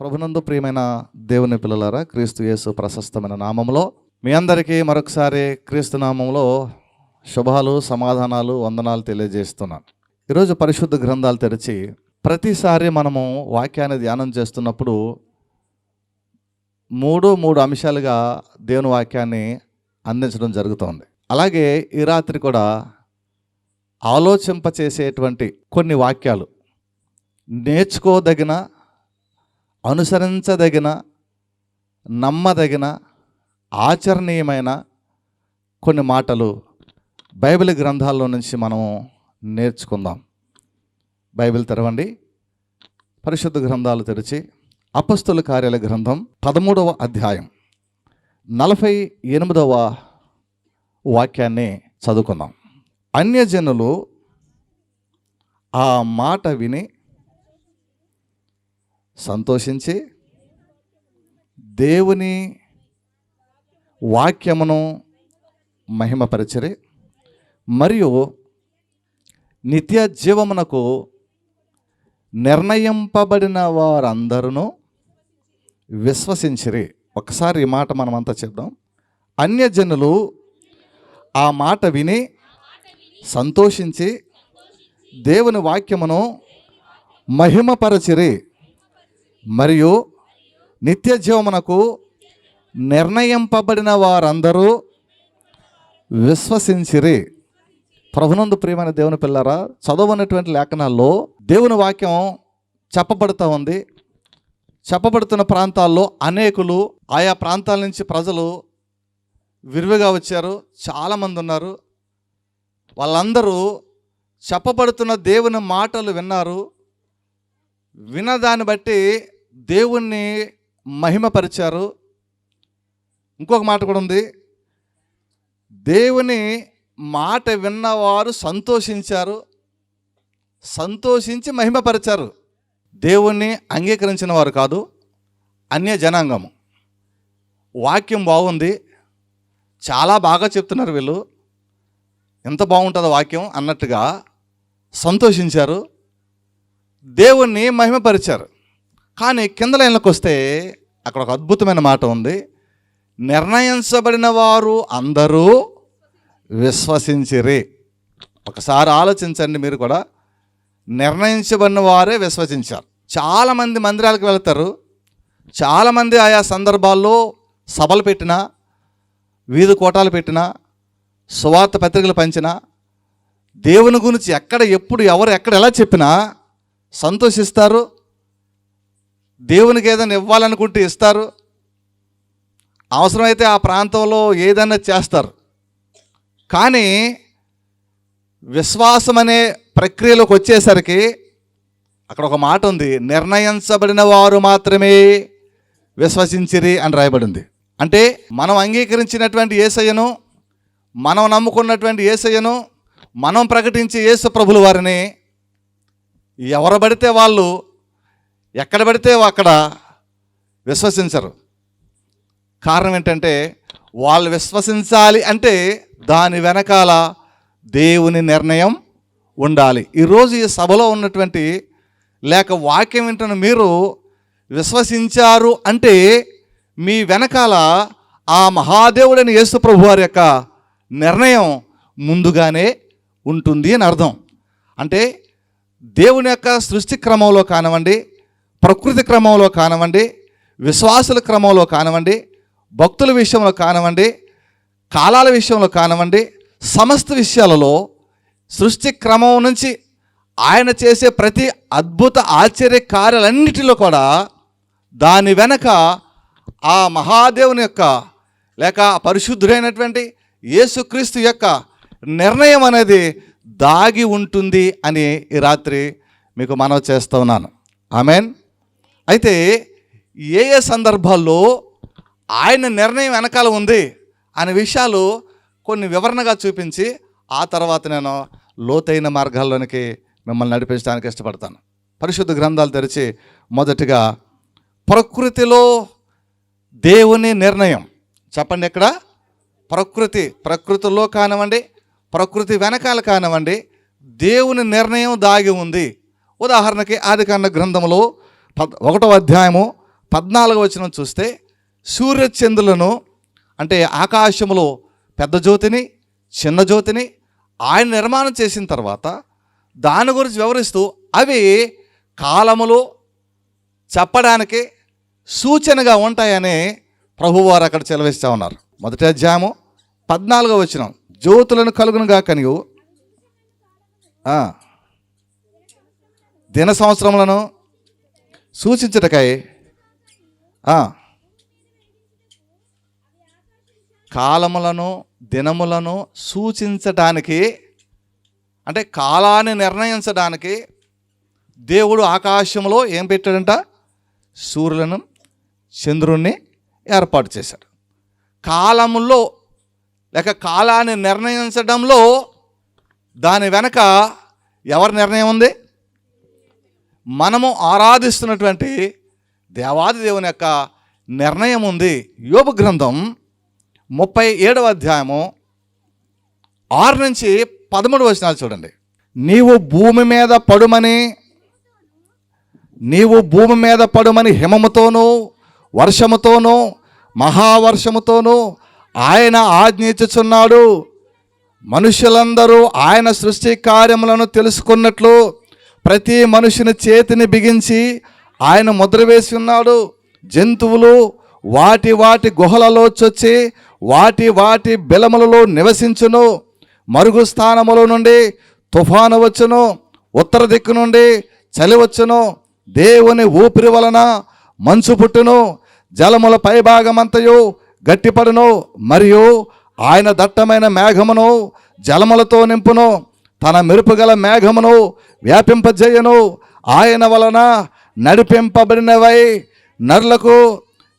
ప్రభునందు ప్రియమైన దేవుని పిల్లలారా క్రీస్తు యేసు ప్రశస్తమైన నామంలో మీ అందరికీ మరొకసారి క్రీస్తు నామంలో శుభాలు సమాధానాలు వందనాలు తెలియజేస్తున్నాను. ఈరోజు పరిశుద్ధ గ్రంథాలు తెరిచి ప్రతిసారి మనము వాక్యాన్ని ధ్యానం చేస్తున్నప్పుడు మూడు మూడు అంశాలుగా దేవుని వాక్యాన్ని అందించడం జరుగుతోంది. అలాగే ఈ రాత్రి కూడా ఆలోచింపచేసేటువంటి కొన్ని వాక్యాలు నేర్చుకోదగిన అనుసరించదగిన నమ్మదగిన ఆచరణీయమైన కొన్ని మాటలు బైబిల్ గ్రంథాల్లో నుంచి మనము నేర్చుకుందాం. బైబిల్ తెరవండి. పరిశుద్ధ గ్రంథాలు తెరిచి అపస్తుల కార్యాల గ్రంథం పదమూడవ అధ్యాయం నలభై ఎనిమిదవ వాక్యాన్ని చదువుకుందాం. అన్యజనులు ఆ మాట విని సంతోషించి దేవుని వాక్యమును మహిమపరచరి. మరియు నిత్య జీవమునకు నిర్ణయింపబడిన వారందరూ విశ్వసించిరి. ఒకసారి ఈ మాట మనమంతా చెప్దాం. అన్యజనులు ఆ మాట విని సంతోషించి దేవుని వాక్యమును మహిమపరచిరి. మరియు నిత్య జీవమునకు నిర్ణయింపబడిన వారందరూ విశ్వసించిరి. ప్రభునందు ప్రియమైన దేవుని పిల్లరా చదవనటువంటి లేఖనాల్లో దేవుని వాక్యం చెప్పబడుతూ ఉంది. చెప్పబడుతున్న ప్రాంతాల్లో అనేకులు ఆయా ప్రాంతాల నుంచి ప్రజలు విరివిగా వచ్చారు. చాలామంది ఉన్నారు. వాళ్ళందరూ చెప్పబడుతున్న దేవుని మాటలు విన్నారు. వినదాన్ని బట్టి దేవుణ్ణి మహిమపరిచారు. ఇంకొక మాట కూడా ఉంది. దేవుని మాట విన్నవారు సంతోషించారు. సంతోషించి మహిమపరిచారు. దేవుణ్ణి అంగీకరించిన వారు కాదు అన్య జనాంగము వాక్యం బాగుంది. చాలా బాగా చెప్తున్నారు వీళ్ళు. ఎంత బాగుంటుందో వాక్యం అన్నట్టుగా సంతోషించారు. దేవుణ్ణి మహిమపరిచారు. కానీ కింద లైన్లకు వస్తే అక్కడ ఒక అద్భుతమైన మాట ఉంది. నిర్ణయించబడిన వారు అందరూ విశ్వసించిరి. ఒకసారి ఆలోచించండి మీరు కూడా. నిర్ణయించబడిన వారే విశ్వసించారు. చాలామంది మందిరాలకు వెళ్తారు. చాలామంది ఆయా సందర్భాల్లో సభలు పెట్టినా వీధి కోటాలు పెట్టినా సువార్త పత్రికలు పంచినా దేవుని గురించి ఎక్కడ ఎప్పుడు ఎవరు ఎక్కడ ఎలా చెప్పినా సంతోషిస్తారు. దేవునికి ఏదైనా ఇవ్వాలనుకుంటే ఇస్తారు. అవసరమైతే ఆ ప్రాంతంలో ఏదైనా చేస్తారు. కానీ విశ్వాసం అనే ప్రక్రియలోకి వచ్చేసరికి అక్కడ ఒక మాట ఉంది నిర్ణయించబడిన వారు మాత్రమే విశ్వసించిరి అని రాయబడింది. అంటే మనం అంగీకరించినటువంటి ఏసయ్యను మనం నమ్ముకున్నటువంటి ఏసయ్యను మనం ప్రకటించే యేసు ప్రభులు వారిని ఎవరు పడితే వాళ్ళు ఎక్కడ పడితే అక్కడ విశ్వసించరు. కారణం ఏంటంటే వాళ్ళు విశ్వసించాలి అంటే దాని వెనకాల దేవుని నిర్ణయం ఉండాలి. ఈరోజు ఈ సభలో ఉన్నటువంటి లేక వాక్యం వింటున్న మీరు విశ్వసించారు అంటే మీ వెనకాల ఆ మహాదేవుడని యేసుప్రభు వారి యొక్క నిర్ణయం ముందుగానే ఉంటుంది అని అర్థం. అంటే దేవుని యొక్క సృష్టి క్రమంలో కానివ్వండి ప్రకృతి క్రమంలో కానివ్వండి విశ్వాసుల క్రమంలో కానివ్వండి భక్తుల విషయంలో కానివ్వండి కాలాల విషయంలో కానివ్వండి సమస్త విషయాలలో సృష్టి క్రమం నుంచి ఆయన చేసే ప్రతి అద్భుత ఆశ్చర్య కార్యాలన్నిటిలో కూడా దాని వెనక ఆ మహాదేవుని యొక్క లేక పరిశుద్ధుడైనటువంటి యేసుక్రీస్తు యొక్క నిర్ణయం అనేది దాగి ఉంటుంది అని ఈ రాత్రి మీకు మనవి చేస్తూ ఉన్నాను. ఆమెన్. అయితే ఏ ఏ సందర్భాల్లో ఆయన నిర్ణయం వెనకాల ఉంది అనే విషయాలు కొన్ని వివరణగా చూపించి ఆ తర్వాత నేను లోతైన మార్గాల్లోనికి మిమ్మల్ని నడిపించడానికి ఇష్టపడతాను. పరిశుద్ధ గ్రంథాలు తెరిచి మొదటిగా ప్రకృతిలో దేవుని నిర్ణయం. చెప్పండి ఇక్కడ ప్రకృతి ప్రకృతిలో కానివ్వండి ప్రకృతి వెనకాల కానివ్వండి దేవుని నిర్ణయం దాగి ఉంది. ఉదాహరణకి ఆదికాండ గ్రంథంలో పద్ ఒకటో అధ్యాయము పద్నాలుగో వచనం చూస్తే సూర్యచంద్రులను అంటే ఆకాశములో పెద్ద జ్యోతిని చిన్న జ్యోతిని ఆయన నిర్మాణం చేసిన తర్వాత దాని గురించి వివరిస్తూ అవి కాలములో చెప్పడానికి సూచనగా ఉంటాయని ప్రభువారు అక్కడ చెలవిస్తూ ఉన్నారు. మొదటి అధ్యాయము పద్నాలుగో వచ్చిన జ్యోతులను కలుగునుగా కనియు. దిన సంవత్సరములను సూచించటకాయ. కాలములను దినములను సూచించటానికి అంటే కాలాన్ని నిర్ణయించడానికి దేవుడు ఆకాశంలో ఏం పెట్టాడంట? సూర్యులను చంద్రుణ్ణి ఏర్పాటు చేశాడు. కాలములో లేక కాలాన్ని నిర్ణయించడంలో దాని వెనక ఎవరి నిర్ణయం ఉంది? మనము ఆరాధిస్తున్నటువంటి దేవాది దేవుని యొక్క నిర్ణయం ఉంది. యోగ గ్రంథం ముప్పై ఏడవ అధ్యాయము ఆరు నుంచి పదమూడు వచనాలు చూడండి. నీవు భూమి మీద పడుమని నీవు భూమి మీద పడుమని హిమముతోనూ వర్షముతోనూ మహావర్షముతోనూ ఆయన ఆజ్ఞించుచున్నాడు మనుషులందరూ ఆయన సృష్టి కార్యములను తెలుసుకున్నట్లు ప్రతి మనుషుని చేతిని బిగించి ఆయన ముద్ర వేసి ఉన్నాడు. జంతువులు వాటి వాటి గుహలలో చొచ్చి వాటి వాటి బిలములలో నివసించును. మరుగు స్థానముల నుండి తుఫాను వచ్చును. ఉత్తర దిక్కు నుండి చలి వచ్చును. దేవుని ఊపిరి వలన మంచు పుట్టును. జలముల పైభాగమంతయు గట్టిపడును. మరియు ఆయన దట్టమైన మేఘమును జలములతో నింపును. తన మెరుపుగల మేఘమును వ్యాపింపజేయను. ఆయన వలన నడిపింపబడినవై నరులకు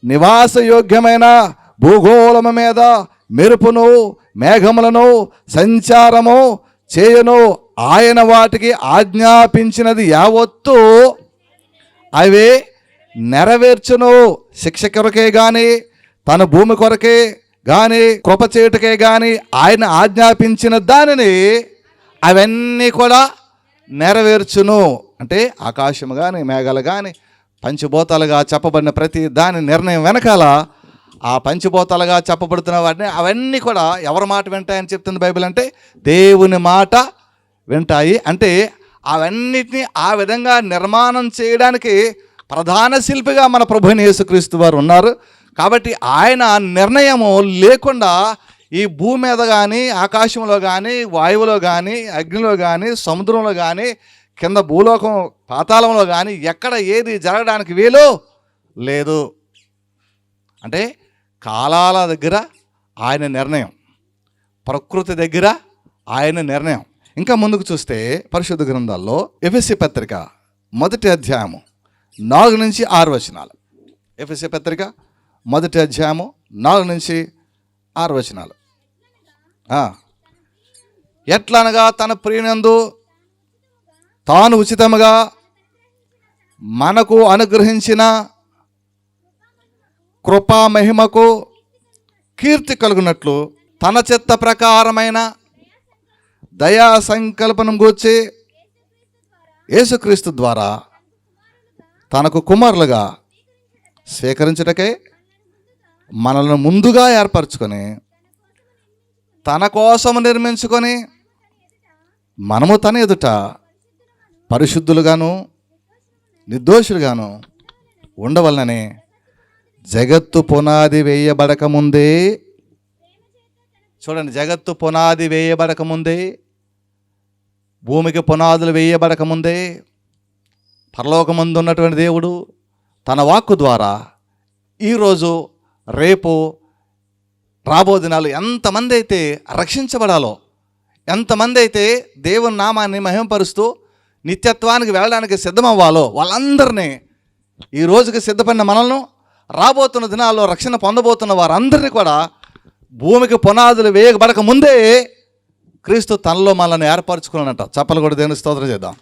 నివాసయోగ్యమైన భూగోళము మీద మెరుపును మేఘములను సంచారము చేయను. ఆయన వాటికి ఆజ్ఞాపించినది యావత్తు అవి నెరవేర్చును. శిక్ష కొరకే కానీ తన భూమి కొరకే కానీ కృప చేయుటకే కానీ ఆయన ఆజ్ఞాపించిన దానిని అవన్నీ కూడా నెరవేర్చును. అంటే ఆకాశము కానీ మేఘాలు కానీ పంచభూతాలుగా చెప్పబడిన ప్రతి దాని నిర్ణయం వెనకాల ఆ పంచభూతాలుగా చెప్పబడుతున్న వాటిని అవన్నీ కూడా ఎవరి మాట వింటాయని చెప్తుంది బైబిల్ అంటే దేవుని మాట వింటాయి. అంటే అవన్నిటిని ఆ విధంగా నిర్మాణం చేయడానికి ప్రధాన శిల్పిగా మన ప్రభుని యేసుక్రీస్తు వారు ఉన్నారు. కాబట్టి ఆయన నిర్ణయము లేకుండా ఈ భూమి మీద కానీ ఆకాశంలో కానీ వాయువులో కానీ అగ్నిలో కానీ సముద్రంలో కానీ కింద భూలోకం పాతాళంలో కానీ ఎక్కడ ఏది జరగడానికి వీలు లేదు. అంటే కాలాల దగ్గర ఆయన నిర్ణయం. ప్రకృతి దగ్గర ఆయన నిర్ణయం. ఇంకా ముందుకు చూస్తే పరిశుద్ధ గ్రంథాల్లో ఎఫ్ఎస్సి పత్రిక మొదటి అధ్యాయము నాలుగు నుంచి ఆరు వచనాలు. ఎఫ్ఎస్సి పత్రిక మొదటి అధ్యాయము నాలుగు నుంచి ఆరు వచనాలు. ఎట్లనగా తన ప్రియునందు తాను ఉచితముగా మనకు అనుగ్రహించిన కృపా మహిమకు కీర్తి కలుగునట్లు తన చిత్త ప్రకారమైన దయా సంకల్పనం గూర్చి యేసుక్రీస్తు ద్వారా తనకు కుమారులుగా స్వీకరించుటకై మనల్ని ముందుగా ఏర్పరచుకొని తన కోసం నిర్మించుకొని మనము తన ఎదుట పరిశుద్ధులుగాను నిర్దోషులుగాను ఉండవలనని జగత్తు పునాది వేయబడకముందే చూడండి జగత్తు పునాది వేయబడకముందే భూమికి పునాదులు వేయబడకముందే పరలోకమందు ఉన్నటువంటి దేవుడు తన వాక్కు ద్వారా ఈరోజు రేపు రాబో దినాలు ఎంతమంది అయితే రక్షించబడాలో ఎంతమంది అయితే దేవుని నామాన్ని మహింపరుస్తూ నిత్యత్వానికి వెళ్ళడానికి సిద్ధమవ్వాలో వాళ్ళందరినీ ఈ రోజుకి సిద్ధపడిన మనల్ని రాబోతున్న దినాల్లో రక్షణ పొందబోతున్న వారందరినీ కూడా భూమికి పునాదులు వేయబడక ముందే క్రీస్తు తనలో మనల్ని ఏర్పరచుకున్నానంట చెప్పలు కూడా దేవుని స్తోత్రం చేద్దాం.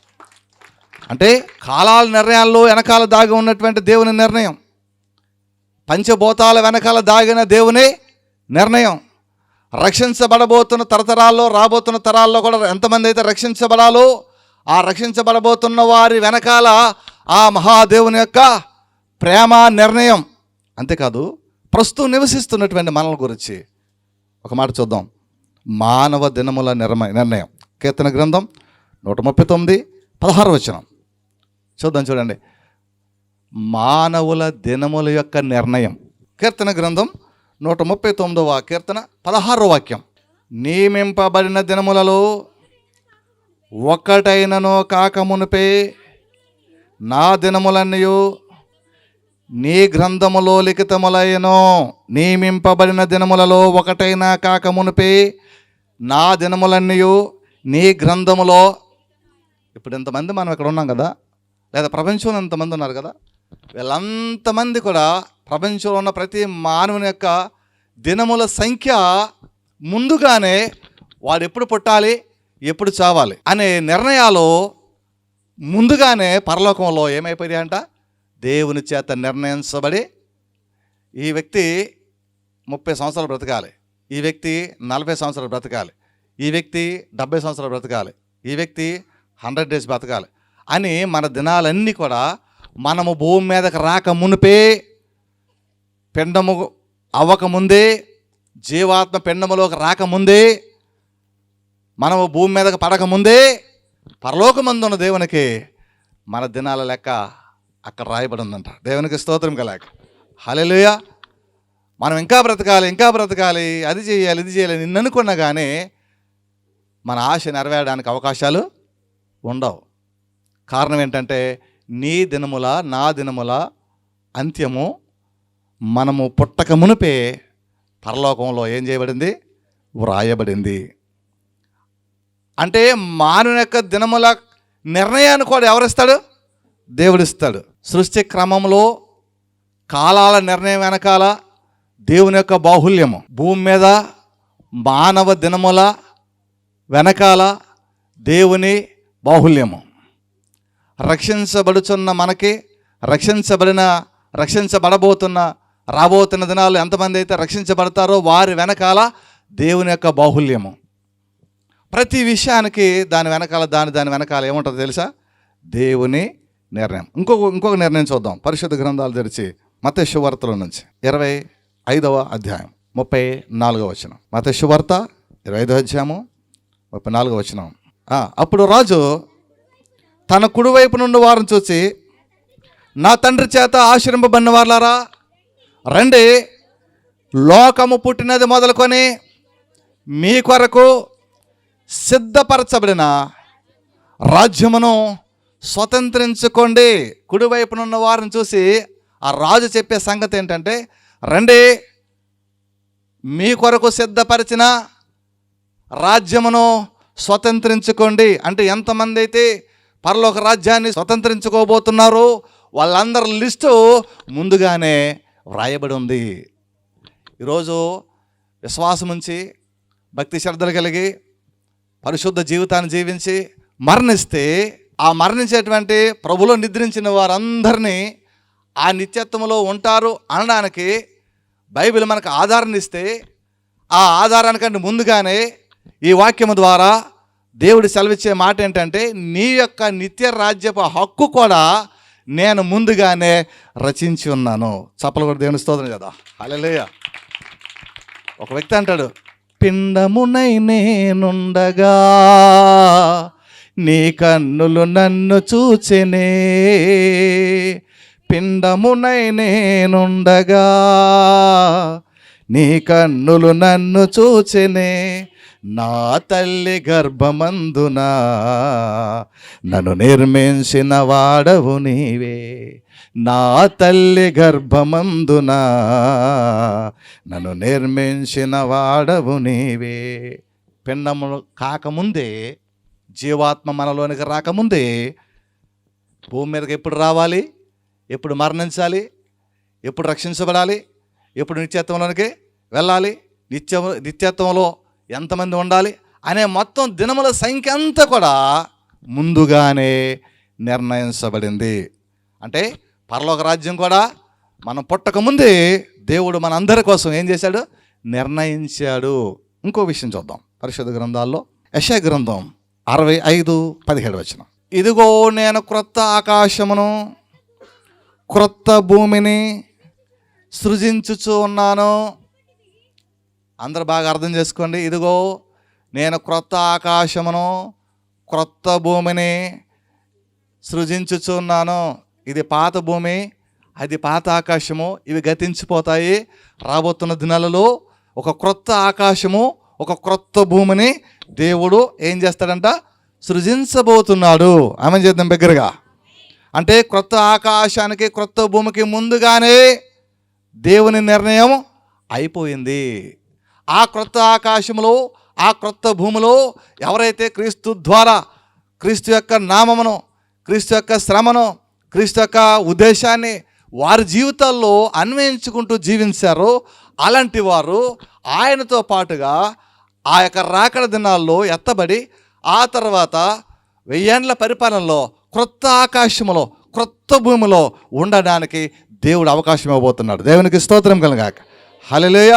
అంటే కాలాల నిర్ణయాల్లో వెనకాల దాగి ఉన్నటువంటి దేవుని నిర్ణయం పంచభూతాల వెనకాల దాగిన దేవుని నిర్ణయం. రక్షించబడబోతున్న తరతరాల్లో రాబోతున్న తరాల్లో కూడా ఎంతమంది అయితే రక్షించబడాలో ఆ రక్షించబడబోతున్న వారి వెనకాల ఆ మహాదేవుని యొక్క ప్రేమ నిర్ణయం. అంతేకాదు ప్రస్తుతం నివసిస్తున్నటువంటి మనల గురించి ఒక మాట చూద్దాం. మానవ దినముల నిర్మ నిర్ణయం. కీర్తన గ్రంథం నూట ముప్పై తొమ్మిది పదహారు వచనం. చూద్దాం చూడండి. మానవుల దినముల యొక్క నిర్ణయం. కీర్తన గ్రంథం నూట ముప్పై తొమ్మిదవ కీర్తన పదహారో వాక్యం. నియమింపబడిన దినములలో ఒక్కటైనను కాకమునుపే నా దినములన్నయు నీ గ్రంథములో లిఖితములైనో నియమింపబడిన దినములలో ఒకటైనా కాకమునుపే నా దినములన్నయు నీ గ్రంథములో. ఇప్పుడు ఇంతమంది మనం ఇక్కడ ఉన్నాం కదా? లేదా ప్రపంచంలో ఇంతమంది ఉన్నారు కదా? వీళ్ళంతమంది కూడా ప్రపంచంలో ఉన్న ప్రతి మానవుని యొక్క దినముల సంఖ్య ముందుగానే వాడు ఎప్పుడు పుట్టాలి ఎప్పుడు చావాలి అనే నిర్ణయాలు ముందుగానే పరలోకంలో ఏమైపోయాయంట అంట దేవుని చేత నిర్ణయించబడి ఈ వ్యక్తి ముప్పై సంవత్సరాలు బ్రతకాలి. ఈ వ్యక్తి నలభై సంవత్సరాలు బ్రతకాలి. ఈ వ్యక్తి డెబ్బై సంవత్సరాలు బ్రతకాలి. ఈ వ్యక్తి హండ్రెడ్ డేస్ బ్రతకాలి అని మన దినాలన్నీ కూడా మనము భూమి మీదకి రాక మునిపే పిండము అవ్వకముందే జీవాత్మ పిండములోకి రాకముందే మనము భూమి మీదకి పడకముందే పరలోకమందున్న దేవునికి మన దినాల లెక్క అక్కడ రాయబడి ఉందంట దేవునికి స్తోత్రం కలక హలెలుయ మనం ఇంకా బ్రతకాలి ఇంకా బ్రతకాలి అది చేయాలి ఇది చేయాలి నిన్ను అనుకున్నా కానీ మన ఆశ నెరవేయడానికి అవకాశాలు ఉండవు. కారణం ఏంటంటే నీ దినముల నా దినముల అంత్యము మనము పుట్టక మునిపే పరలోకంలో ఏం చేయబడింది? వ్రాయబడింది. అంటే మానవుని యొక్క దినముల నిర్ణయాన్ని కూడా ఎవరిస్తాడు? దేవుడిస్తాడు. సృష్టి క్రమంలో కాలాల నిర్ణయం వెనకాల దేవుని యొక్క బాహుల్యము. భూమి మీద మానవ దినముల వెనకాల దేవుని బాహుల్యము. రక్షించబడుచున్న మనకి రక్షించబడిన రక్షించబడబోతున్న రాబోతున్న దినాలు ఎంతమంది అయితే రక్షించబడతారో వారి వెనకాల దేవుని యొక్క బాహుల్యము. ప్రతి విషయానికి దాని వెనకాల దాని దాని వెనకాల ఏముంటుందో తెలుసా? దేవుని నిర్ణయం. ఇంకొక ఇంకొక నిర్ణయం చూద్దాం. పరిశుద్ధ గ్రంథాలు తెరిచి మత శువార్తల నుంచి. ఇరవై ఐదవ అధ్యాయం ముప్పై నాలుగవ వచనం. మత శువార్త ఇరవై ఐదవ అధ్యాయము ముప్పై నాలుగవ వచనం. అప్పుడు రాజు తన కుడివైపు నుండి వారిని చూసి నా తండ్రి చేత ఆశ్రయింపబడిన వాళ్ళారా రండి. లోకము పుట్టినది మొదలుకొని మీ కొరకు సిద్ధపరచబడిన రాజ్యమును స్వతంత్రించుకోండి. కుడివైపున ఉన్న వారిని చూసి ఆ రాజు చెప్పే సంగతి ఏంటంటే రండి. మీ కొరకు సిద్ధపరిచిన రాజ్యమును స్వతంత్రించుకోండి. అంటే ఎంతమంది అయితే పరలోక రాజ్యాన్ని స్వతంత్రించుకోబోతున్నారు వాళ్ళందరి లిస్టు ముందుగానే వ్రాయబడి ఉంది ఈరోజు విశ్వాసం ఉంచి భక్తి శ్రద్ధలు కలిగి పరిశుద్ధ జీవితాన్ని జీవించి మరణిస్తే ఆ మరణించేటువంటి ప్రభులో నిద్రించిన వారందరినీ ఆ నిత్యత్వంలో ఉంటారు అనడానికి బైబిల్ మనకు ఆధారాన్ని ఇస్తే ఆ ఆధారానికంటే ముందుగానే ఈ వాక్యము ద్వారా దేవుడు సెలవిచ్చే మాట ఏంటంటే నీ యొక్క నిత్య రాజ్యపు హక్కు కూడా నేను ముందుగానే రచించి ఉన్నాను. చప్పలు కూడా దేవుని స్తోత్రం కదా. హల్లెలూయా. ఒక వ్యక్తి అంటాడు పిండమునై నేనుండగా నీ కన్నులు నన్ను చూచెనే. పిండమునై నేనుండగా నీ కన్నులు నన్ను చూచెనే. నా తల్లి గర్భమందున? నన్ను నిర్మించిన వాడవు నీవే. నా తల్లి గర్భమందున? నన్ను నిర్మించిన వాడవు నీవే. పిండము కాకముందే జీవాత్మ మనలోనికి రాకముందే భూమి మీదకి ఎప్పుడు రావాలి? ఎప్పుడు మరణించాలి? ఎప్పుడు రక్షించబడాలి? ఎప్పుడు నిత్యత్వంలోనికి వెళ్ళాలి? నిత్య నిత్యత్వంలో ఎంతమంది ఉండాలి అనే మొత్తం దినముల సంఖ్య అంతా కూడా ముందుగానే నిర్ణయించబడింది. అంటే పరలోక రాజ్యం కూడా మనం పుట్టకముందే దేవుడు మన అందరి కోసం ఏం చేశాడు? నిర్ణయించాడు. ఇంకో విషయం చూద్దాం. పరిశుద్ధ గ్రంథాల్లో యశ గ్రంథం అరవై ఐదు పదిహేడు వచ్చిన ఇదిగో నేను క్రొత్త ఆకాశమును క్రొత్త భూమిని సృజించుచు ఉన్నాను. అందరు బాగా అర్థం చేసుకోండి. ఇదిగో నేను క్రొత్త ఆకాశమును క్రొత్త భూమిని సృజించుచున్నాను. ఇది పాత భూమి అది పాత ఆకాశము ఇవి గతించిపోతాయి. రాబోతున్న దినాలలో ఒక క్రొత్త ఆకాశము ఒక క్రొత్త భూమిని దేవుడు ఏం చేస్తాడంట? సృజించబోతున్నాడు. ఆమె చేద్దాం దగ్గరగా. అంటే క్రొత్త ఆకాశానికి క్రొత్త భూమికి ముందుగానే దేవుని నిర్ణయం అయిపోయింది. ఆ క్రొత్త ఆకాశంలో ఆ క్రొత్త భూమిలో ఎవరైతే క్రీస్తు ద్వారా క్రీస్తు యొక్క నామమును క్రీస్తు యొక్క శ్రమను క్రీస్తు యొక్క ఉద్దేశాన్ని వారి జీవితాల్లో అన్వయించుకుంటూ జీవించారో అలాంటి వారు ఆయనతో పాటుగా ఆ యొక్క రాకడ దినాల్లో ఎత్తబడి ఆ తర్వాత వెయ్యేండ్ల పరిపాలనలో క్రొత్త ఆకాశములో క్రొత్త భూమిలో ఉండడానికి దేవుడు అవకాశం ఇవ్వబోతున్నాడు. దేవునికి స్తోత్రం కలగాక. హలలేయ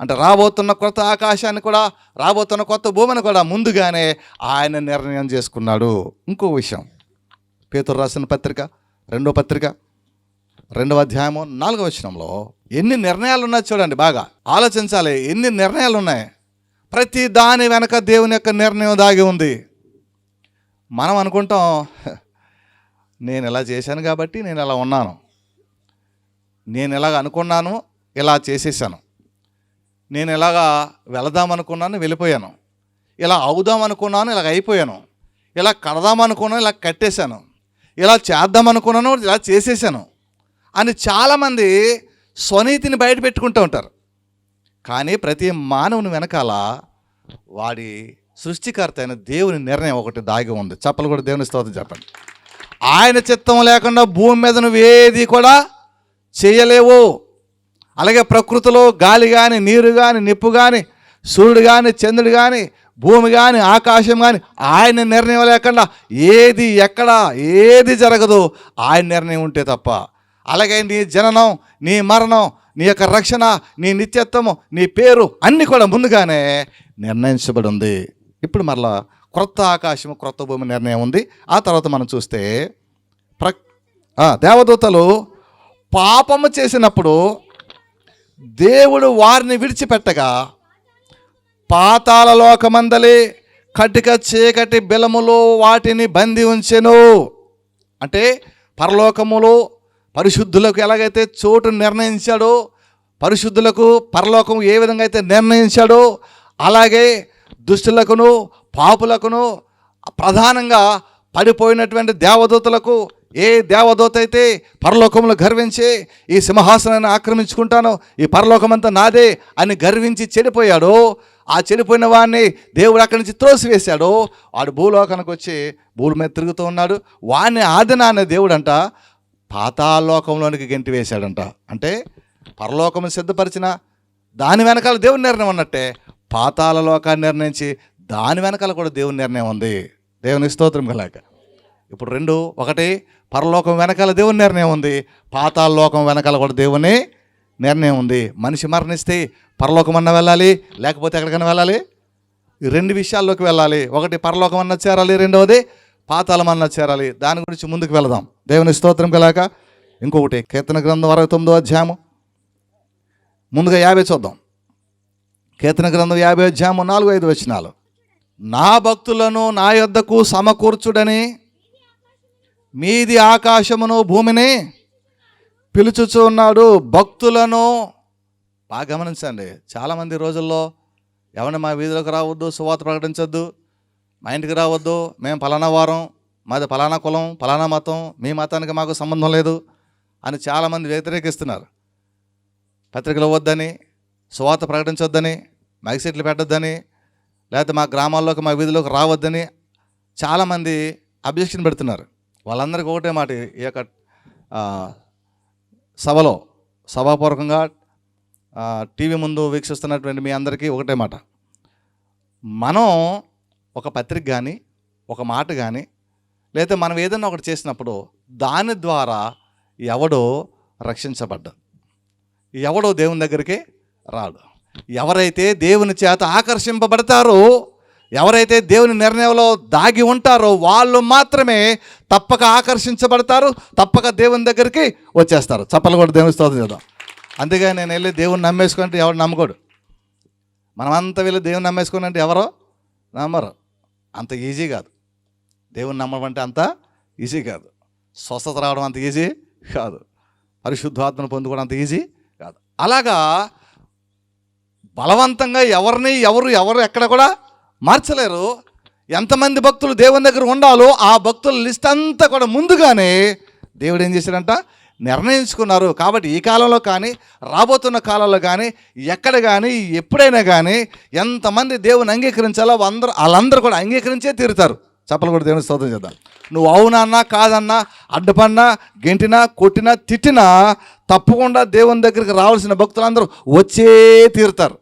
అంటే రాబోతున్న కొత్త ఆకాశాన్ని కూడా రాబోతున్న కొత్త భూమిని కూడా ముందుగానే ఆయన నిర్ణయం చేసుకున్నాడు. ఇంకో విషయం. పేతురు రాసిన పత్రిక రెండో పత్రిక రెండవ అధ్యాయము నాలుగవ వచనంలో ఎన్ని నిర్ణయాలు ఉన్నాయి చూడండి బాగా. ఆలోచించాలి ఎన్ని నిర్ణయాలు ఉన్నాయి? ప్రతి దాని వెనక దేవుని యొక్క నిర్ణయం దాగి ఉంది. మనం అనుకుంటాం నేను ఇలా చేశాను కాబట్టి నేను ఇలా ఉన్నాను. నేను ఇలాగ అనుకున్నాను ఇలా చేసేసాను. నేను ఇలాగా వెళదాం అనుకున్నాను వెళ్ళిపోయాను. ఇలా అవుదాం అనుకున్నాను ఇలాగ అయిపోయాను. ఇలా కడదాం అనుకున్నాను ఇలా కట్టేశాను. ఇలా చేద్దాం అనుకున్నాను ఇలా చేసేసాను అని చాలామంది స్వనీతిని బయట పెట్టుకుంటూ ఉంటారు. కానీ ప్రతి మానవుని వెనకాల వాడి సృష్టికర్త అయిన దేవుని నిర్ణయం ఒకటి దాగి ఉంది. చెప్పలు కూడా దేవుని స్తోత్రం చెప్పండి. ఆయన చిత్తం లేకుండా భూమి మీద నువ్వు ఏది కూడా చేయలేవు. అలాగే ప్రకృతిలో గాలి కానీ నీరు కానీ నిప్పు కానీ సూర్యుడు కానీ చంద్రుడు కానీ భూమి కానీ ఆకాశం కానీ ఆయన నిర్ణయం లేకుండా ఏది ఎక్కడ ఏది జరగదు ఆయన నిర్ణయం ఉంటే తప్ప. అలాగే నీ జననం నీ మరణం నీ యొక్క రక్షణ నీ నిత్యత్వము నీ పేరు అన్నీ కూడా ముందుగానే నిర్ణయించబడి ఉంది ఇప్పుడు మరలా క్రొత్త ఆకాశము క్రొత్త భూమి నిర్ణయం ఉంది. ఆ తర్వాత మనం చూస్తే ప్ర దేవదూతలు పాపము చేసినప్పుడు దేవుడు వారిని విడిచిపెట్టగా పాతాల లోకమందలి కటిక చీకటి బిలములో వాటిని బంది ఉంచెను. అంటే పరలోకములో పరిశుద్ధులకు ఎలాగైతే చోటు నిర్ణయించాడో పరిశుద్ధులకు పరలోకం ఏ విధంగా అయితే నిర్ణయించాడో అలాగే దుష్టులకును పాపులకును ప్రధానంగా పడిపోయినటువంటి దేవదూతలకు ఏ దేవదూత అయితే పరలోకంలో గర్వించి ఈ సింహాసనాన్ని ఆక్రమించుకుంటాను ఈ పరలోకమంతా నాదే అని గర్వించి చెడిపోయాడో ఆ చెడిపోయిన వాడిని దేవుడు అక్కడి నుంచి త్రోసివేశాడు వాడు భూలోకానికి వచ్చి భూమి మీద తిరుగుతూ ఉన్నాడు. వాడిని అనే దేవుడు అంట పాతాలోకంలోనికి గెంటి వేశాడంట. అంటే పరలోకము సిద్ధపరిచిన దాని వెనకాల దేవుని నిర్ణయం ఉన్నట్టే పాతాల లోకాన్ని నిర్ణయించి దాని వెనకాల కూడా దేవుని నిర్ణయం ఉంది. దేవుని స్తోత్రం కలాక ఇప్పుడు రెండు ఒకటి పరలోకం వెనకాల దేవుని నిర్ణయం ఉంది. పాతాల లోకం వెనకాల కూడా దేవుని నిర్ణయం ఉంది. మనిషి మరణిస్తే పరలోకం అన్న వెళ్ళాలి లేకపోతే ఎక్కడికైనా వెళ్ళాలి? ఈ రెండు విషయాల్లోకి వెళ్ళాలి. ఒకటి పరలోకం అన్న చేరాలి. రెండవది పాతాళం అన్న చేరాలి. దాని గురించి ముందుకు వెళదాం. దేవుని స్తోత్రం కలాక ఇంకొకటి కీర్తన గ్రంథం అరవై తొమ్మిదో అధ్యాయము. ముందుగా యాభై చూద్దాం. కీర్తన గ్రంథం యాభై అధ్యాయము నాలుగు ఐదు వచనాలు. నా భక్తులను నా యొద్దకు సమకూర్చుడని మీది ఆకాశమును భూమిని పిలుచుచూ ఉన్నాడు. భక్తులను బాగా గమనించండి. చాలామంది రోజుల్లో ఎవరిని మా వీధిలోకి రావద్దు సువాత ప్రకటించొద్దు మా ఇంటికి రావద్దు మేము ఫలానా వారం మాది ఫలానా కులం ఫలానా మతం మీ మతానికి మాకు సంబంధం లేదు అని చాలామంది వ్యతిరేకిస్తున్నారు. పత్రికలు ఇవ్వద్దని సువాత ప్రకటించొద్దని మ్యాగ్సీట్లు సెట్లు పెట్టొద్దని లేకపోతే మా గ్రామాల్లోకి మా వీధిలోకి రావద్దని చాలామంది అబ్జెక్షన్ పెడుతున్నారు. వాళ్ళందరికీ ఒకటే మాట ఈ యొక్క సభలో సభాపూర్వకంగా టీవీ ముందు వీక్షిస్తున్నటువంటి మీ అందరికీ ఒకటే మాట. మనం ఒక పత్రిక కానీ ఒక మాట కానీ లేకపోతే మనం ఏదైనా ఒకటి చేసినప్పుడు దాని ద్వారా ఎవడో రక్షించబడ్డా ఎవడో దేవుని దగ్గరికి రాడు. ఎవరైతే దేవుని చేత ఆకర్షింపబడతారో ఎవరైతే దేవుని నిర్ణయంలో దాగి ఉంటారో వాళ్ళు మాత్రమే తప్పక ఆకర్షించబడతారు తప్పక దేవుని దగ్గరికి వచ్చేస్తారు. చప్పలు కూడా దేవుని స్తోత్రం చేద్దాం. అందుకే నేను వెళ్ళి దేవుని నమ్మేసుకుంటే ఎవరు నమ్మకూడు మనమంతా వెళ్ళి దేవుని నమ్మేసుకుని ఎవరో నమ్మరు. అంత ఈజీ కాదు. దేవుని నమ్మడం అంటే అంత ఈజీ కాదు. స్వస్థత రావడం అంత ఈజీ కాదు. పరిశుద్ధాత్మను పొందుకోవడం అంత ఈజీ కాదు. అలాగా బలవంతంగా ఎవరిని ఎవరు ఎవరు ఎక్కడ కూడా మార్చలేరు. ఎంతమంది భక్తులు దేవుని దగ్గర ఉండాలో ఆ భక్తుల లిస్ట్ అంతా కూడా ముందుగానే దేవుడు ఏం చేశాడంట? నిర్ణయించుకున్నారు. కాబట్టి ఈ కాలంలో కానీ రాబోతున్న కాలంలో కానీ ఎక్కడ కానీ ఎప్పుడైనా కానీ ఎంతమంది దేవుని అంగీకరించాలో అందరూ వాళ్ళందరూ కూడా అంగీకరించే తీరుతారు. చెప్పలు కూడా దేవుని స్తోత్రం చేద్దాం. నువ్వు అవునన్నా కాదన్నా అడ్డపన్నా గెంటినా కొట్టినా తిట్టినా తప్పకుండా దేవుని దగ్గరికి రావాల్సిన భక్తులందరూ వచ్చే తీరుతారు.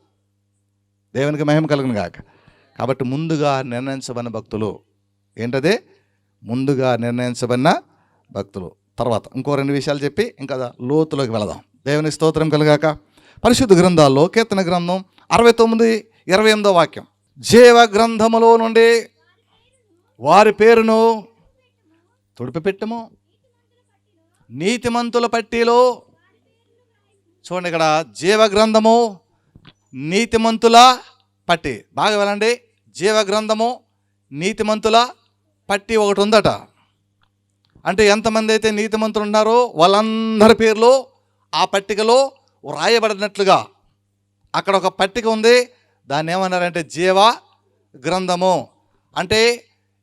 దేవునికి మహిమ కలుగును కాక కాబట్టి ముందుగా నిర్ణయించబడిన భక్తులు ఏంటది? ముందుగా నిర్ణయించబడిన భక్తులు. తర్వాత ఇంకో రెండు విషయాలు చెప్పి ఇంకా లోతులోకి వెళదాం. దేవుని స్తోత్రం కలిగాక. పరిశుద్ధ గ్రంథాల్లో కీర్తన గ్రంథం అరవై తొమ్మిది ఇరవై ఎనిమిదో వాక్యం. జీవ గ్రంథములో నుండి వారి పేరును తుడిపి పెట్టము. నీతిమంతుల పట్టీలో చూడండి ఇక్కడ జీవ గ్రంథము నీతిమంతుల పట్టి. బాగా వెళ్ళండి. జీవ గ్రంథము నీతిమంతుల పట్టి ఒకటి ఉందట అంటే ఎంతమంది అయితే నీతిమంతులు ఉన్నారో వాళ్ళందరి పేర్లు ఆ పట్టికలో వ్రాయబడినట్లుగా. అక్కడ ఒక పట్టిక ఉంది దాన్ని ఏమన్నారంటే జీవ గ్రంథము. అంటే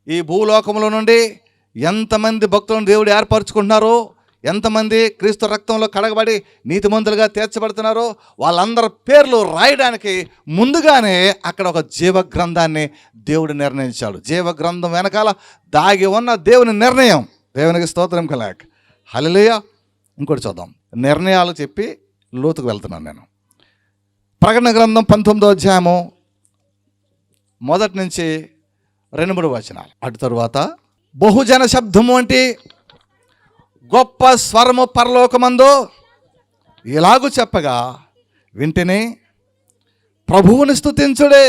ఈ భూలోకంలో నుండి ఎంతమంది భక్తులను దేవుడు ఏర్పరచుకుంటున్నారో ఎంతమంది క్రీస్తు రక్తంలో కడగబడి నీతిమంతులుగా తీర్చబడుతున్నారో వాళ్ళందరి పేర్లు రాయడానికి ముందుగానే అక్కడ ఒక జీవ గ్రంథాన్ని దేవుడు నిర్ణయించాడు. జీవ గ్రంథం వెనకాల దాగి ఉన్న దేవుని నిర్ణయం. దేవునికి స్తోత్రం కలాక్ హలలుయ ఇంకోటి చూద్దాం. నిర్ణయాలు చెప్పి లోతుకు వెళ్తున్నాను నేను. ప్రకటన గ్రంథం పంతొమ్మిదో అధ్యాయము మొదటి నుంచి రెండు మూడు వచనాలు. అటు తరువాత బహుజన శబ్దము అంటే గొప్ప స్వరము పరలోకమందు ఇలాగూ చెప్పగా వింటేనే ప్రభువుని స్థుతించుడే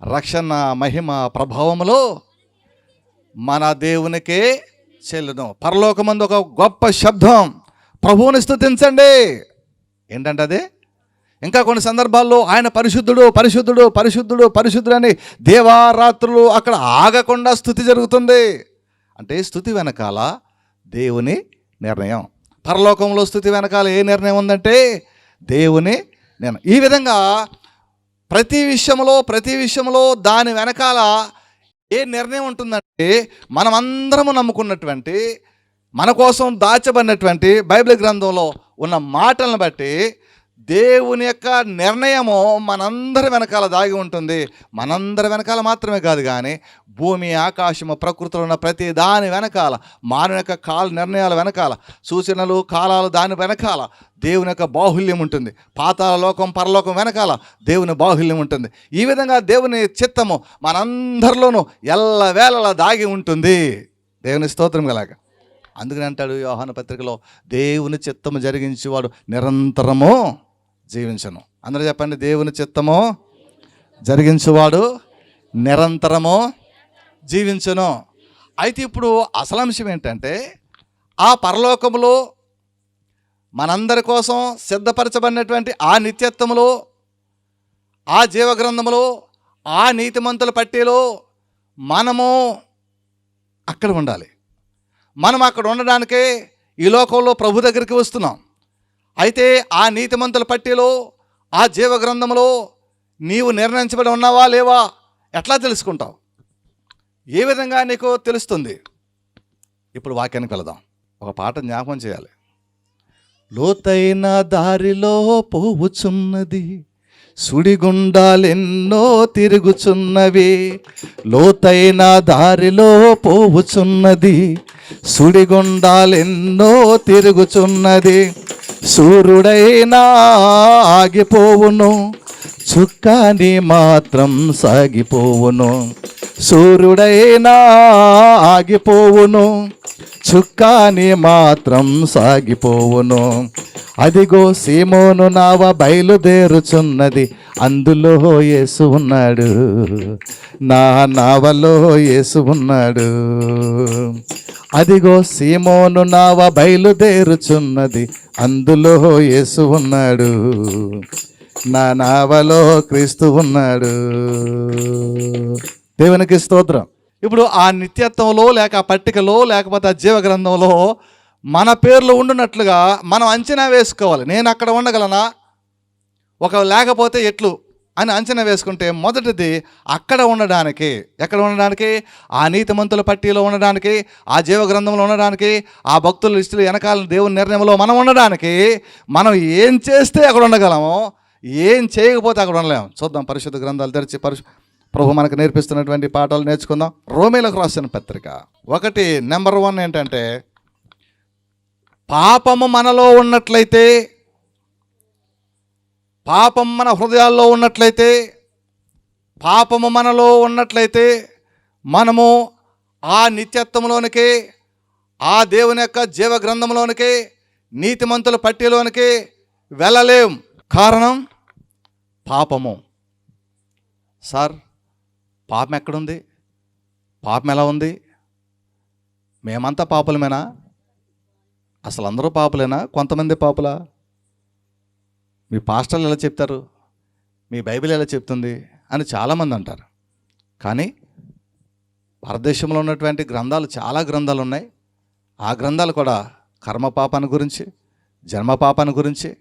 రక్షణ మహిమ ప్రభావములో మన దేవునికే చెల్లును. పరలోకమందు ఒక గొప్ప శబ్దం. ప్రభువుని స్థుతించండి ఏంటంటే అది? ఇంకా కొన్ని సందర్భాల్లో ఆయన పరిశుద్ధుడు పరిశుద్ధుడు పరిశుద్ధుడు పరిశుద్ధుడు అని దేవారాత్రులు అక్కడ ఆగకుండా స్థుతి జరుగుతుంది. అంటే స్థుతి వెనకాల దేవుని నిర్ణయం. పరలోకంలో స్థుతి వెనకాల ఏ నిర్ణయం ఉందంటే దేవుని నిర్ణయం. ఈ విధంగా ప్రతి విషయంలో ప్రతి విషయంలో దాని వెనకాల ఏ నిర్ణయం ఉంటుందంటే మనమందరము నమ్ముకున్నటువంటి మన కోసం దాచబడినటువంటి బైబిల్ గ్రంథంలో ఉన్న మాటలను బట్టి దేవుని యొక్క నిర్ణయము మనందరి వెనకాల దాగి ఉంటుంది. మనందరి వెనకాల మాత్రమే కాదు కానీ భూమి ఆకాశము ప్రకృతిలో ఉన్న ప్రతి దాని వెనకాల మానవ యొక్క కాల నిర్ణయాల వెనకాల సూచనలు కాలాలు దాని వెనకాల దేవుని యొక్క బాహుల్యం ఉంటుంది. పాతాల లోకం పరలోకం వెనకాల దేవుని బాహుల్యం ఉంటుంది. ఈ విధంగా దేవుని చిత్తము మనందరిలోనూ ఎల్లవేళలా దాగి ఉంటుంది. దేవుని స్తోత్రం గలాగా. అందుకని అంటాడు యోహాన పత్రికలో దేవుని చిత్తము జరిగించేవాడు నిరంతరము జీవించను. అందరూ చెప్పండి దేవుని చిత్తము జరిగించువాడు నిరంతరము జీవించను. అయితే ఇప్పుడు అసలు అంశం ఏంటంటే ఆ పరలోకములో మనందరి కోసం సిద్ధపరచబడినటువంటి ఆ నిత్యత్వములో ఆ జీవగ్రంథములో ఆ నీతిమంతుల పట్టీలో మనము అక్కడ ఉండాలి. మనం అక్కడ ఉండడానికే ఈ లోకంలో ప్రభు దగ్గరికి వస్తున్నాం. అయితే ఆ నీతిమంతుల పట్టిలో ఆ జీవ గ్రంథంలో నీవు నిర్ణయించబడి ఉన్నావా లేవా ఎట్లా తెలుసుకుంటావు? ఏ విధంగా నీకు తెలుస్తుంది? ఇప్పుడు వాక్యానికి వెళదాం. ఒక పాట జ్ఞాపకం చేయాలి. లోతైన దారిలో పోవుచున్నది సుడిగుండాలెన్నో తిరుగుచున్నవి. లోతైన దారిలో పోవుచున్నది సుడిగుండాలెన్నో తిరుగుచున్నది. సూర్యుడైనా ఆగిపోవును చుక్కాని మాత్రం సాగిపోవును. సూర్యుడైనా ఆగిపోవును చుక్కాని మాత్రం సాగిపోవును. అదిగో సీమోను నావ బయలుదేరుచున్నది అందులో యేసు ఉన్నాడు. నా నావలో యేసు ఉన్నాడు. అదిగో సీమోను నావ బయలుదేరుచున్నది అందులో యేసు ఉన్నాడు. నా నావలో క్రీస్తు ఉన్నాడు. దేవునికి స్తోత్రం. ఇప్పుడు ఆ నిత్యత్వంలో లేక ఆ పట్టికలో లేకపోతే ఆ జీవ గ్రంథంలో మన పేర్లు ఉండునట్లుగా మనం అంచనా వేసుకోవాలి. నేను అక్కడ ఉండగలనా? ఒక లేకపోతే ఎట్లు? అని అంచనా వేసుకుంటే మొదటిది అక్కడ ఉండడానికి. ఎక్కడ ఉండడానికి? ఆ నీతిమంతుల పట్టీలో ఉండడానికి ఆ జీవ గ్రంథంలో ఉండడానికి ఆ భక్తుల లిస్టులు వెనకాల దేవుని నిర్ణయంలో మనం ఉండడానికి మనం ఏం చేస్తే అక్కడ ఉండగలము ఏం చేయకపోతే అక్కడ ఉండలేము చూద్దాం పరిశుద్ధ గ్రంథాలు తెరిచి పరిశు ప్రభు మనకు నేర్పిస్తున్నటువంటి పాఠాలు నేర్చుకుందాం. రోమేలకు రాసిన పత్రిక ఒకటి నెంబర్ వన్ ఏంటంటే పాపము మనలో ఉన్నట్లయితే పాపం మన హృదయాల్లో ఉన్నట్లయితే పాపము మనలో ఉన్నట్లయితే మనము ఆ నిత్యత్వంలోనికి ఆ దేవుని యొక్క జీవ గ్రంథంలోనికి నీతిమంతుల పట్టిలోనికి వెళ్ళలేం. కారణం? పాపము. సార్ పాపం ఎక్కడుంది? పాపం ఎలా ఉంది? మేమంతా పాపలమేనా? అసలు అందరూ పాపలేనా? కొంతమంది పాపలా? మీ పాస్టర్లు ఎలా చెప్తారు? మీ బైబిల్ ఎలా చెప్తుంది? అని చాలామంది అంటారు. కానీ భారతదేశంలో ఉన్నటువంటి గ్రంథాలు చాలా గ్రంథాలు ఉన్నాయి. ఆ గ్రంథాలు కూడా కర్మ పాపాన్ని గురించి జన్మ పాపాన్ని గురించి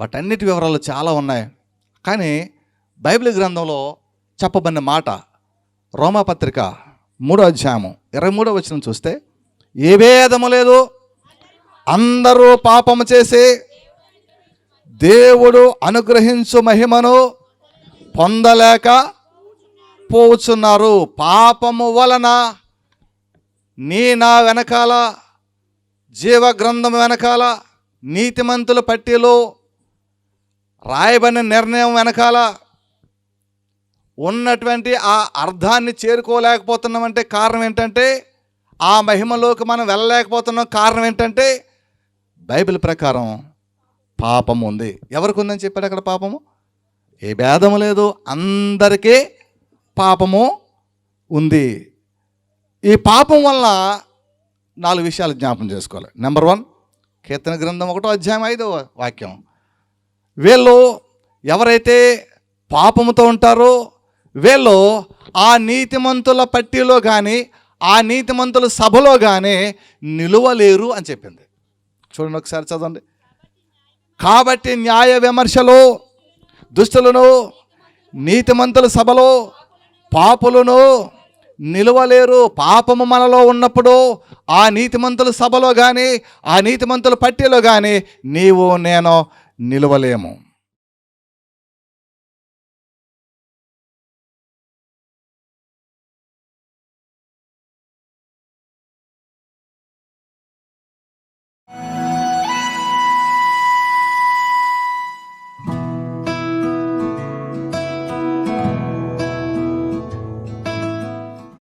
వాటన్నిటి వివరాలు చాలా ఉన్నాయి. కానీ బైబిల్ గ్రంథంలో చెప్పబడిన మాట రోమాపత్రిక మూడో అధ్యాయము ఇరవై మూడో వచనం చూస్తే ఏ భేదము లేదు. అందరూ పాపము చేసి దేవుడు అనుగ్రహించు మహిమను పొందలేక పోచున్నారు. పాపము వలన నీ నా వెనకాల జీవ గ్రంథం వెనకాల నీతిమంతుల పట్టిలో రాయబడిన నిర్ణయం వెనకాల ఉన్నటువంటి ఆ అర్థాన్ని చేరుకోలేకపోతున్నామంటే కారణం ఏంటంటే ఆ మహిమలోకి మనం వెళ్ళలేకపోతున్నాం. కారణం ఏంటంటే బైబిల్ ప్రకారం పాపం ఉంది. ఎవరికి ఉందని చెప్పాడు అక్కడ పాపము? ఏ భేదము లేదు. అందరికీ పాపము ఉంది. ఈ పాపం వల్ల నాలుగు విషయాలు జ్ఞాపం చేసుకోవాలి. నెంబర్ వన్ కీర్తన గ్రంథం ఒకటో అధ్యాయం ఐదో వాక్యం. వీళ్ళు ఎవరైతే పాపముతో ఉంటారో వీళ్ళు ఆ నీతిమంతుల పట్టిలో కానీ ఆ నీతిమంతుల సభలో కానీ నిలువలేరు అని చెప్పింది. చూడండి ఒకసారి చదవండి. కాబట్టి న్యాయ విమర్శలో దుష్టులను నీతిమంతుల సభలో పాపులను నిలవలేరు. పాపము మనలో ఉన్నప్పుడు ఆ నీతిమంతుల సభలో కానీ ఆ నీతిమంతుల పట్టిలో కానీ నీవు నేను నిలవలేము.